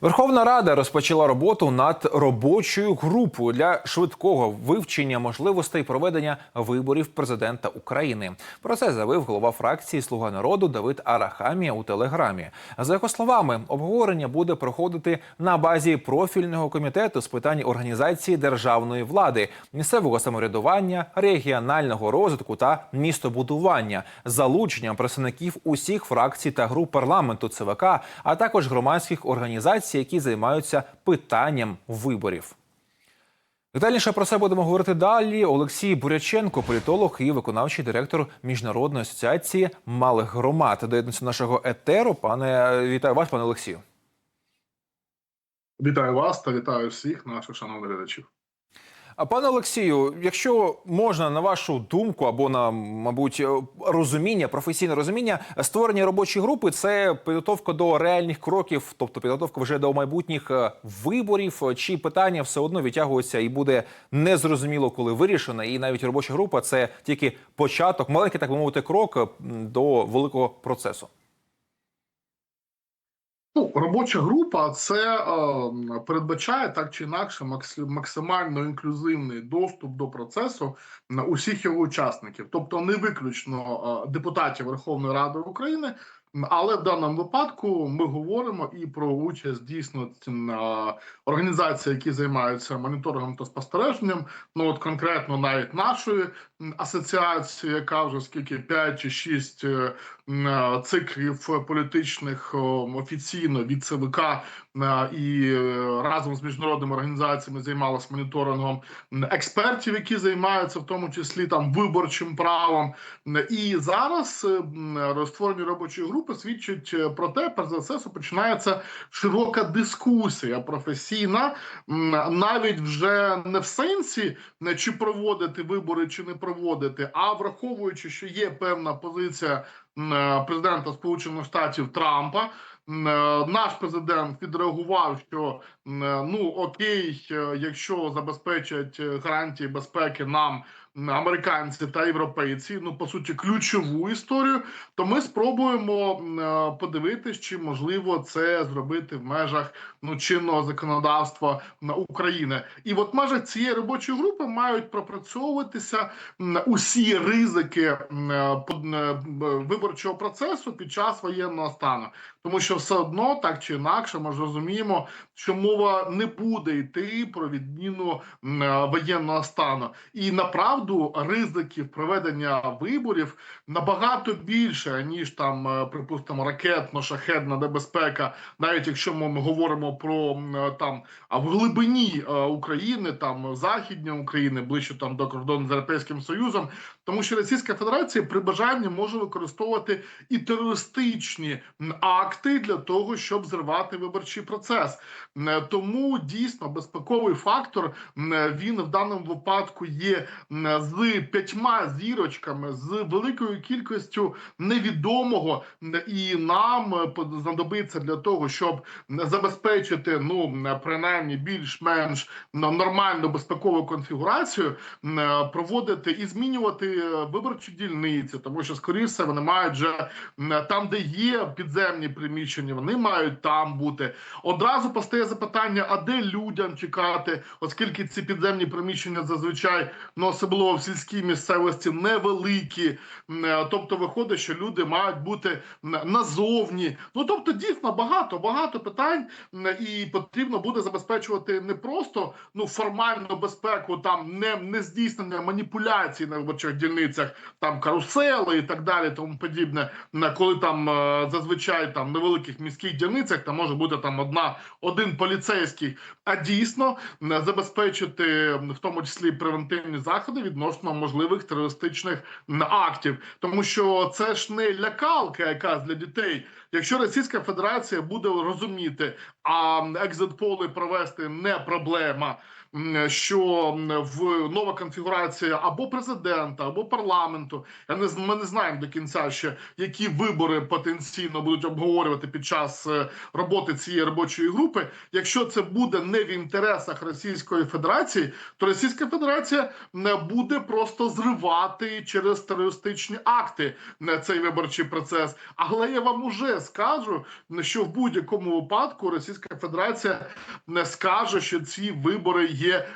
Верховна Рада розпочала роботу над робочою групою для швидкого вивчення можливостей проведення виборів президента України. Про це заявив голова фракції Слуга народу Давид Арахамія у телеграмі. За його словами, обговорення буде проходити на базі профільного комітету з питань організації державної влади, місцевого самоврядування, регіонального розвитку та містобудування, залученням представників усіх фракцій та груп парламенту ЦВК, а також громадських організацій, які займаються питанням виборів. Детальніше про це будемо говорити далі. Олексій Буряченко, політолог і виконавчий директор міжнародної асоціації малих громад. Доєднується нашого етеру. Пане вітаю вас, пане Олексію. Вітаю вас та вітаю всіх наших шановних глядачів. А пане Олексію, якщо можна на вашу думку або на мабуть розуміння, професійне розуміння, створення робочої групи це підготовка до реальних кроків, тобто підготовка вже до майбутніх е, виборів, чи питання все одно відтягується і буде незрозуміло, коли вирішено, і навіть робоча група це тільки початок, маленький, так би мовити, крок до великого процесу. Робоча група це е, передбачає так чи інакше максимально інклюзивний доступ до процесу усіх його учасників, тобто не виключно е, депутатів Верховної Ради України. Але в даному випадку ми говоримо і про участь дійсно організацій, які займаються моніторингом та спостереженням. Ну от конкретно навіть нашої асоціації, яка вже скільки 5 чи 6 е, е, циклів політичних офіційно від ЦВК і е, разом з міжнародними організаціями займалася моніторингом експертів, які займаються в тому числі там виборчим правом. І зараз е, м, робочої групи свідчить е, про те, перш за все, починається широка дискусія професійна, навіть вже не в сенсі чи проводити вибори, чи не проводити, а враховуючи, що є певна позиція е, президента Сполучених Штатів Трампа. е, Наш президент відреагував, що е, ну окей, е, якщо забезпечать е, гарантії безпеки нам американці та європейці, ну по суті, ключову історію, то ми спробуємо е, подивитись, чи можливо це зробити в межах ну чинного законодавства на України. І от в межах цієї робочої групи мають пропрацьовуватися усі ризики е, е, виборчого процесу під час воєнного стану, тому що все одно так чи інакше ми ж розуміємо, що мова не буде йти про відміну е, воєнного стану, і направду ризиків проведення виборів набагато більше ніж там, е, припустимо, ракетно-шахедна небезпека, навіть якщо ми говоримо про е, там в глибині України, там західня України, ближче там до кордону з Європейським Союзом, тому що Російська Федерація при бажанні може використовувати і терористичні акти для того, щоб зривати виборчий процес. Е, Тому дійсно безпековий фактор е, він в даному випадку є з п'ятьма зірочками, з великою кількістю невідомого, і нам е, знадобиться для того, щоб забезпечити ну принаймні більш-менш нормальну безпекову конфігурацію, е, проводити і змінювати е, виборчі дільниці, тому що скоріше все, вони мають вже там, де є підземні приміщення, вони мають там бути. Одразу постає запитання: а де людям чекати, оскільки ці підземні приміщення зазвичай ну особливо в сільській місцевості невеликі. Е, Тобто виходить, що люди мають бути назовні. Ну тобто, дійсно багато багато питань, і потрібно буде забезпечувати не просто ну формальну безпеку, там не, не здійснення маніпуляцій на виборчих дільницях, там карусели і так далі, тому подібне. М, Коли там е, зазвичай там невеликих міських дільницях там може бути там одна один поліцейський, а дійсно м, забезпечити в тому числі превентивні заходи відносно можливих терористичних актів, тому що це ж не лякалка, якась для дітей. Якщо Російська Федерація буде розуміти, а екзит-поли провести не проблема. М, Що в нова конфігурація або президента, або парламенту. Я не ми не знаємо до кінця ще які вибори потенційно будуть обговорювати під час е, роботи цієї робочої групи. Якщо це буде не в інтересах Російської Федерації, то Російська Федерація не буде просто зривати через терористичні акти е, цей виборчий процес. Але я вам уже скажу, що в будь-якому випадку Російська Федерація не скаже, що ці вибори є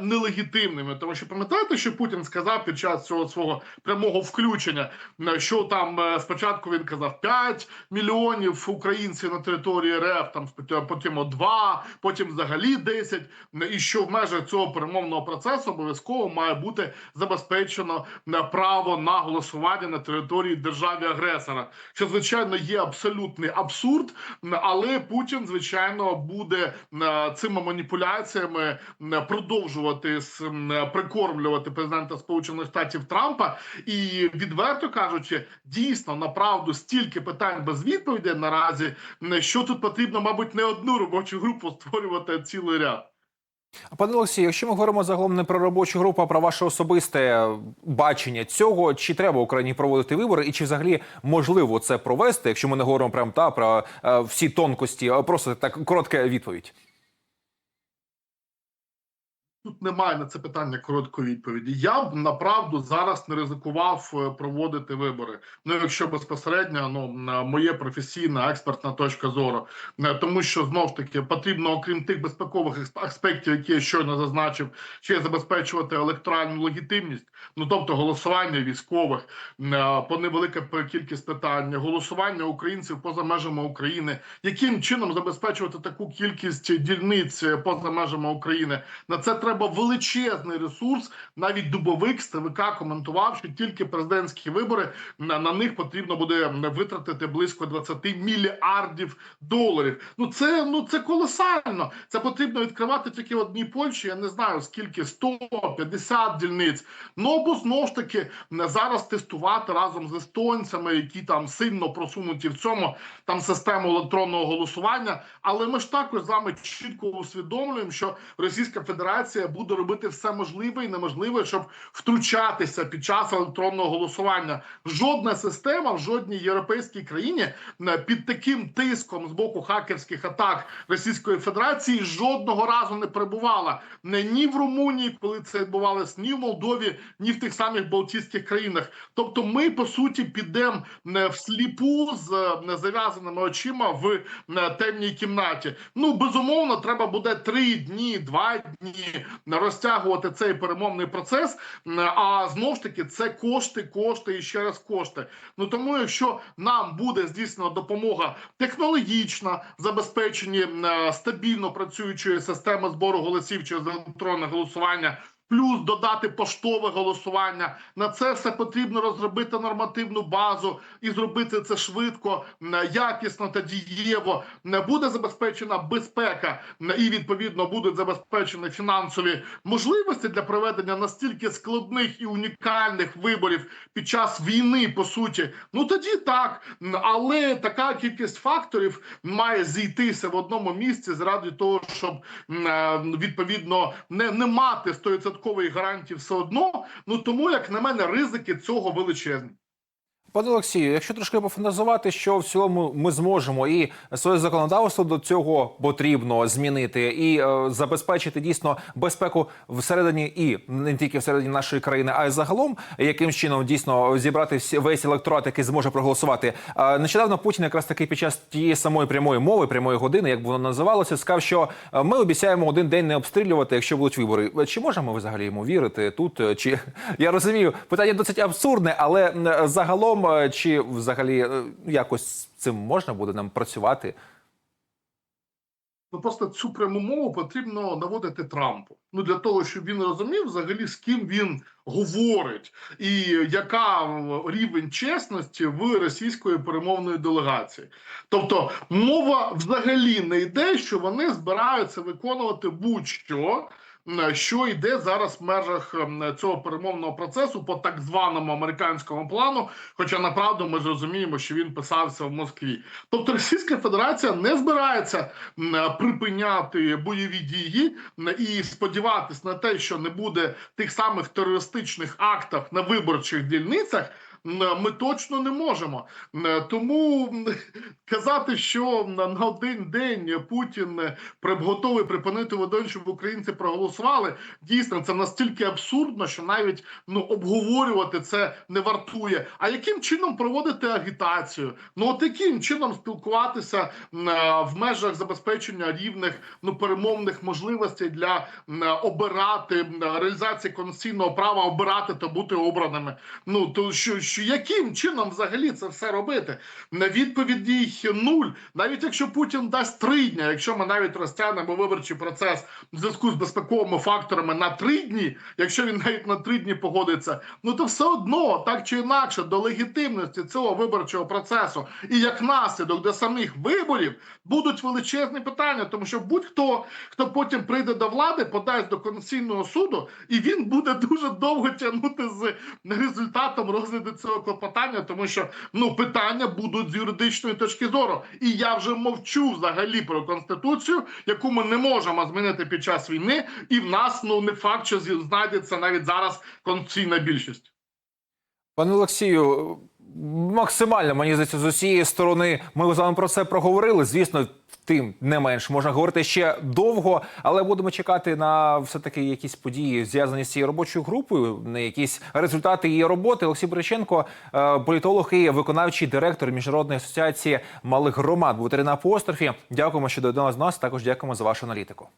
нелегітимними. Тому що пам'ятаєте, що Путін сказав під час цього свого прямого включення, що там е, спочатку він казав 5 мільйонів українців на території РФ, там потім 2, потім взагалі 10, і що в межах цього перемовного процесу обов'язково має бути забезпечено право на голосування на території держави-агресора, що звичайно є абсолютний абсурд, але Путін, звичайно, буде цими маніпуляціями продовжувати прикормлювати президента Сполучених Штатів Трампа. І відверто кажучи, дійсно направду стільки питань без відповіді наразі, що тут потрібно, мабуть, не одну робочу групу створювати а цілий ряд. Пане Олексію, якщо ми говоримо загалом не про робочу групу, а про ваше особисте бачення цього, чи треба Україні проводити вибори, і чи взагалі можливо це провести, якщо ми не говоримо прям та про е, всі тонкості, а просто так коротка відповідь. Тут немає на це питання короткої відповіді. Я б направду зараз не ризикував е, проводити вибори. Ну якщо безпосередньо ну моє професійна експертна точка зору, Е, тому що знов ж таки потрібно, окрім тих безпекових аспектів, які я щойно зазначив, ще забезпечувати електоральну легітимність. Ну тобто голосування військових е, по невелика кількість питань, голосування українців поза межами України, яким чином забезпечувати таку кількість дільниць поза межами України. На це треба величезний ресурс. Навіть дубовик ТВК коментував, що тільки президентські вибори на, на них потрібно буде витратити близько 20 мільярдів доларів. Ну це ну це колосально. Це потрібно відкривати тільки в одній Польщі. Я не знаю скільки 150 дільниць. Ну або знов ж таки зараз тестувати разом з естонцями, які там сильно просунуті в цьому там систему електронного голосування. Але ми ж також з вами чітко усвідомлюємо, що Російська Федерація буде робити все можливе і неможливе, щоб втручатися під час електронного голосування. Жодна система в жодній європейській країні е, під таким тиском з боку хакерських атак Російської Федерації жодного разу не перебувала ні в Румунії, коли це відбувалось, ні в Молдові, ні в тих самих Балтійських країнах. Тобто, ми по суті підемо не всліпу з е, зав'язаними очима в е, темній кімнаті. Ну безумовно, треба буде три дні, два дні розтягувати цей перемовний процес. А знов ж таки, це кошти, кошти і ще раз кошти. Ну тому, якщо нам буде здійснена допомога технологічна, забезпечені е, стабільно працюючої системи збору голосів через електронне голосування. Плюс додати поштове голосування на це все потрібно розробити нормативну базу і зробити це швидко, якісно та дієво. М, Буде забезпечена безпека і відповідно будуть забезпечені фінансові можливості для проведення настільки складних і унікальних виборів під час війни, по суті. Ну тоді так, але така кількість факторів має зійтися в одному місці заради того, щоб відповідно не, не мати 100% гарантії все одно. Ну тому, як на мене, ризики цього величезні. Пане Олексію, якщо трошки пофантазувати, що в цілому ми зможемо і своє законодавство до цього потрібно змінити і е, забезпечити дійсно безпеку всередині і не тільки всередині нашої країни, а й загалом, яким чином дійсно зібрати всі весь електорат, який зможе проголосувати. Е, нещодавно Путін якраз таки під час тієї самої прямої мови, прямої години, як воно називалося, сказав, що е, ми обіцяємо один день не обстрілювати, якщо будуть вибори. Чи можемо ви взагалі йому вірити тут? Е, Чи я розумію, питання досить абсурдне, але е, загалом, е, чи взагалі е, якось цим можна буде нам працювати? Ну просто цю пряму мову потрібно наводити Трампу. Ну для того, щоб він розумів взагалі з ким він говорить, і яка рівень чесності в російської перемовної делегації. Тобто мова взагалі не йде, що вони збираються виконувати будь-що. М, Що йде зараз в межах цього перемовного процесу по так званому американському плану? Хоча направду ми ж розуміємо, що він писався в Москві. Тобто Російська Федерація не збирається припиняти бойові дії і сподіватись на те, що не буде тих самих терористичних актів на виборчих дільницях. М, ми точно не можемо. Тому казати, що на один день Путін е, готовий припинити вогонь, щоб українці проголосували. Дійсно, це настільки абсурдно, що навіть ну обговорювати це не вартує. А яким чином проводити агітацію? Ну от яким чином спілкуватися е, в межах забезпечення рівних ну перемовних можливостей для е, обирати реалізації конституційного права обирати та бути обраними? Ну то що, що яким чином взагалі це все робити? На відповіді нуль. Навіть якщо Путін дасть три дні, якщо ми навіть розтягнемо виборчий процес в зв'язку з безпековими факторами на три дні, якщо він навіть на три дні погодиться, ну то все одно так чи інакше до легітимності цього виборчого процесу і як наслідок до самих виборів будуть величезні питання, тому що будь-хто хто потім прийде до влади, подасть до конституційного суду, і він буде дуже довго тягнути з результатом розгляду цього клопотання, тому що ну питання будуть з юридичної точки зору. І я вже мовчу взагалі про конституцію, яку ми не можемо змінити під час війни, і в нас ну не факт, що знайдеться навіть зараз конституційна більшість. Пане Олексію, максимально мені здається, з усієї сторони ми з вами про це проговорили. Звісно, тим не менш можна говорити ще довго, але будемо чекати на все таки якісь події зв'язані з цією робочою групою, на якісь результати її роботи. Олексій Бриченко, е, політолог і виконавчий директор міжнародної асоціації малих громад був на апострофі. Дякуємо, що до нас. Також дякуємо за вашу аналітику.